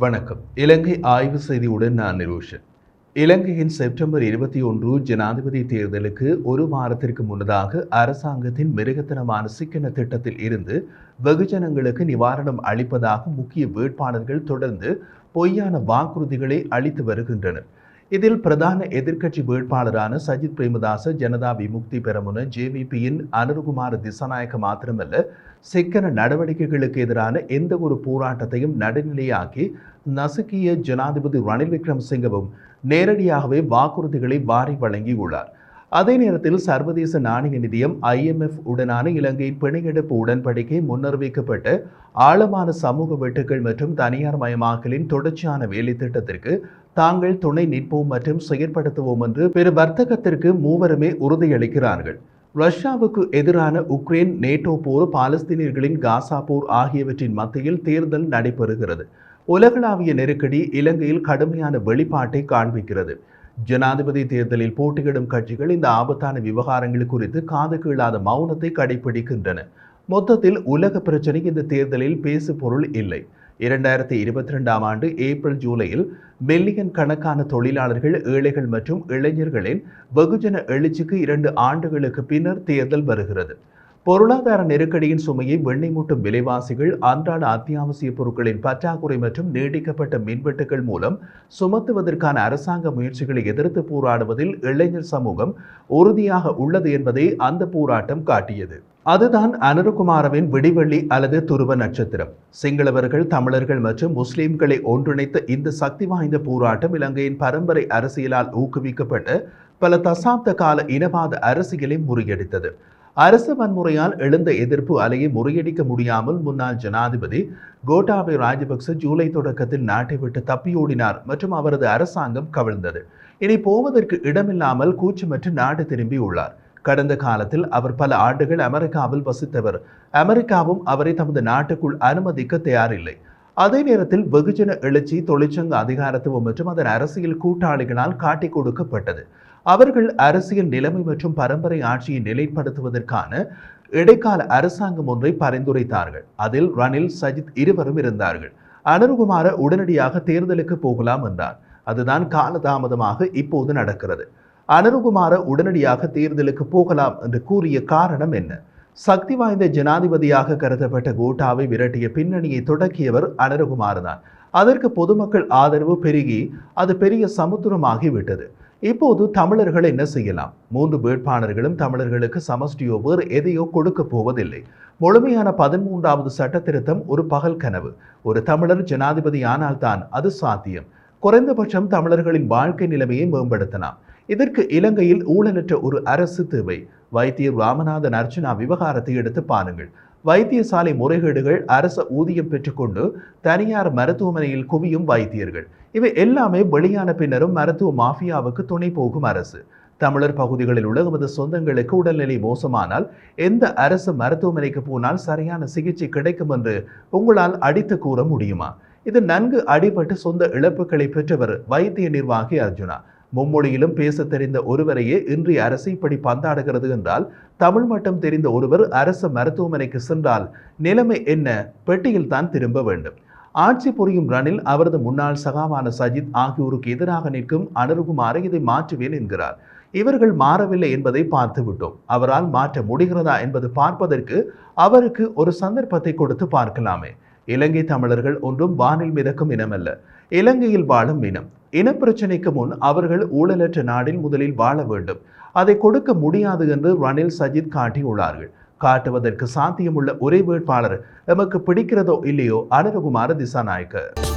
வணக்கம். இலங்கை ஆய்வு செய்தியுடன் நான் நிரூஷன். இலங்கையின் செப்டம்பர் இருபத்தி ஒன்று ஜனாதிபதி தேர்தலுக்கு ஒரு வாரத்திற்கு முன்னதாக அரசாங்கத்தின் மிருகத்தனமான சிக்கன திட்டத்தில் இருந்து வெகுஜனங்களுக்கு நிவாரணம் அளிப்பதாக முக்கிய வேட்பாளர்கள் தொடர்ந்து பொய்யான வாக்குறுதிகளை அளித்து வருகின்றனர். இதில் பிரதான எதிர்க்கட்சி வேட்பாளரான சஜித் பிரேமதாச ஜனதா விமுக்தி பெரமுன ஜேவிபியின் அனுருகுமார் திசாநாயக்க மாத்திரமல்ல சிக்கன நடவடிக்கைகளுக்கு எதிரான எந்த ஒரு போராட்டத்தையும் நடுநிலையாக்கி நசுக்கிய ஜனாதிபதி ரணில் விக்ரமசிங்கவும் நேரடியாகவே வாக்குறுதிகளை வாரி வழங்கியுள்ளார். அதே நேரத்தில் சர்வதேச நாணய நிதியம் ஐஎம்எஃப் உடனான இலங்கையின் பிணையெடுப்பு உடன்படிக்கை முன்னறிவிக்கப்பட்டு ஆழமான சமூக வெட்டுக்கள் மற்றும் தனியார் மயமாக்கலின் தொடர்ச்சியான வேலை திட்டத்திற்கு தாங்கள் துணை நிற்போம் மற்றும் செயற்படுத்துவோம் என்று பெரு வர்த்தகத்திற்கு மூவருமே உறுதியளிக்கிறார்கள். ரஷ்யாவுக்கு எதிரான உக்ரைன் நேட்டோ போர் பாலஸ்தீனியர்களின் காசா போர் ஆகியவற்றின் மத்தியில் தேர்தல் நடைபெறுகிறது. உலகளாவிய நெருக்கடி இலங்கையில் கடுமையான வெளிப்பாட்டை காண்பிக்கிறது. ஜனாதிபதி தேர்தலில் போட்டியிடும் கட்சிகள் இந்த ஆபத்தான விவகாரங்கள் குறித்து காது கீழாத மௌனத்தை கடைபிடிக்கின்றன. மொத்தத்தில் உலக பிரச்சனை இந்த தேர்தலில் பேசு பொருள் இல்லை. இரண்டாயிரத்தி இருபத்தி ரெண்டாம் ஆண்டு ஏப்ரல் ஜூலையில் மில்லியன் கணக்கான தொழிலாளர்கள் ஏழைகள் மற்றும் இளைஞர்களின் வெகுஜன எழுச்சிக்கு இரண்டு ஆண்டுகளுக்கு பின்னர் தேர்தல் வருகிறது. பொருளாதார நெருக்கடியின் சுமையை வெண்ணெய் மூட்டும் விலைவாசிகள் அன்றாட அத்தியாவசிய பொருட்களின் பற்றாக்குறை மற்றும் நீடிக்கப்பட்ட மின்வெட்டுகள் மூலம் சுமத்துவதற்கான அரசாங்க முயற்சிகளை எதிர்த்து போராடுவதில் இளைஞர் சமூகம் உறுதியாக உள்ளது என்பதை அந்த போராட்டம் காட்டியது. அதுதான் அனுருகுமாரவின் விடிவெள்ளி அல்லது துருவ நட்சத்திரம். சிங்களவர்கள் தமிழர்கள் மற்றும் முஸ்லிம்களை ஒன்றிணைத்த இந்த சக்தி வாய்ந்த போராட்டம் இலங்கையின் பரம்பரை அரசியலால் ஊக்குவிக்கப்பட்ட பல தசாப்த கால இனவாத அரசியலை முறியடித்தது. அரசு வன்முறையால் எழுந்த எதிர்ப்பு அலையை முறியடிக்க முடியாமல் முன்னாள் ஜனாதிபதி கோட்டாபய ராஜபக்ச ஜூலை தொடக்கத்தில் நாட்டை விட்டு தப்பியோடினார் மற்றும் அவரது அரசாங்கம் கவிழ்ந்தது. இனி போவதற்கு இடமில்லாமல் கூச்சமற்று நாடு திரும்பியுள்ளார் கடந்த காலத்தில் அவர் பல ஆண்டுகள் அமெரிக்காவில் வசித்தவர். அமெரிக்காவும் அவரை தமது நாட்டுக்குள் அனுமதிக்க தயாரில்லை. அதே நேரத்தில் வெகுஜன எழுச்சி தொழிற்சங்க அதிகாரத்துவம் மற்றும் அதன் அரசியல் கூட்டாளிகளால் காட்டிக் கொடுக்கப்பட்டது. அவர்கள் அரசியல் நிலைமை மற்றும் பரம்பரை ஆட்சியை நிலைப்படுத்துவதற்கான இடைக்கால அரசாங்கம் ஒன்றை பரிந்துரைத்தார்கள். அதில் ரணில் சஜித் இருவரும் இருந்தார்கள். அனுருகுமார உடனடியாக தேர்தலுக்கு போகலாம் என்றார். அதுதான் காலதாமதமாக இப்போது நடக்கிறது. அனுருகுமார உடனடியாக தேர்தலுக்கு போகலாம் என்று கூறிய காரணம் என்ன? சக்தி வாய்ந்த ஜனாதிபதியாக கருதப்பட்ட கோட்டாவை விரட்டிய பின்னணியை தொடக்கியவர் அனருகுமார் தான். அதற்கு பொதுமக்கள் ஆதரவு பெருகி அது பெரிய சமுத்திரமாகிவிட்டது இப்போது தமிழர்கள் என்ன செய்யலாம்? மூன்று வேட்பாளர்களும் தமிழர்களுக்கு சமஷ்டியோ வேறு எதையோ கொடுக்க போவதில்லை. முழுமையான பதிமூன்றாவது சட்ட திருத்தம் ஒரு பகல் கனவு. ஒரு தமிழர் ஜனாதிபதி ஆனால்தான் அது சாத்தியம். குறைந்தபட்சம் தமிழர்களின் வாழ்க்கை நிலைமையை மேம்படுத்தலாம். இதற்கு இலங்கையில் ஊழலற்ற ஒரு அரசு தேவை. வைத்தியர் ராமநாதன் அர்ச்சனா விவகாரத்தை எடுத்து பாருங்கள். வைத்தியசாலை முறைகேடுகள் அரச ஊதியம் பெற்றுக்கொண்டு தனியார் மருத்துவமனையில் குவியும் வைத்தியர்கள். இவை எல்லாமே வெளியான பின்னரும் மருத்துவ மாஃபியாவுக்கு துணை போகும் அரசு. தமிழர் பகுதிகளில் உள்ள எமது சொந்தங்களுக்கு உடல்நிலை மோசமானால் எந்த அரசு மருத்துவமனைக்கு போனால் சரியான சிகிச்சை கிடைக்கும் என்று உங்களால் அடித்து கூற முடியுமா? இது நன்கு அடிபட்டு சொந்த இழப்புகளை பெற்றவர் வைத்திய நிர்வாகி அர்ஜுனா. மும்மொழியிலும் பேச தெரிந்த ஒருவரையே இன்றைய அரசு இப்படி பந்தாடுகிறது என்றால் தமிழ் மட்டும் தெரிந்த ஒருவர் அரசு மருத்துவமனைக்கு சென்றால் நிலைமை என்ன? பெட்டியில் தான் திரும்ப வேண்டும். ஆட்சி புரியும் ரணில் அவரது முன்னாள் சகாவான சஜித் ஆகியோருக்கு எதிராக நிற்கும் அனுருகுமாரை இதை மாற்றுவேன் என்கிறார். இவர்கள் மாறவில்லை என்பதை பார்த்துவிட்டோம் அவரால் மாற்ற முடிகிறதா என்பது பார்ப்பதற்கு அவருக்கு ஒரு சந்தர்ப்பத்தை கொடுத்து பார்க்கலாமே. இலங்கை தமிழர்கள் ஒன்றும் வானில் மிதக்கும் இனமல்ல இலங்கையில் வாழும் இனம். இனப்பிரச்சனைக்கு முன் அவர்கள் ஊழலற்ற நாடில் முதலில் வாழ வேண்டும். அதை கொடுக்க முடியாது என்று ரணில் சஜித் காட்டியுள்ளார்கள். காட்டுவதற்கு சாத்தியமுள்ள ஒரே வேட்பாளர் எமக்கு பிடிக்கிறதோ இல்லையோ அனுரகுமார திசாநாயக்கர்.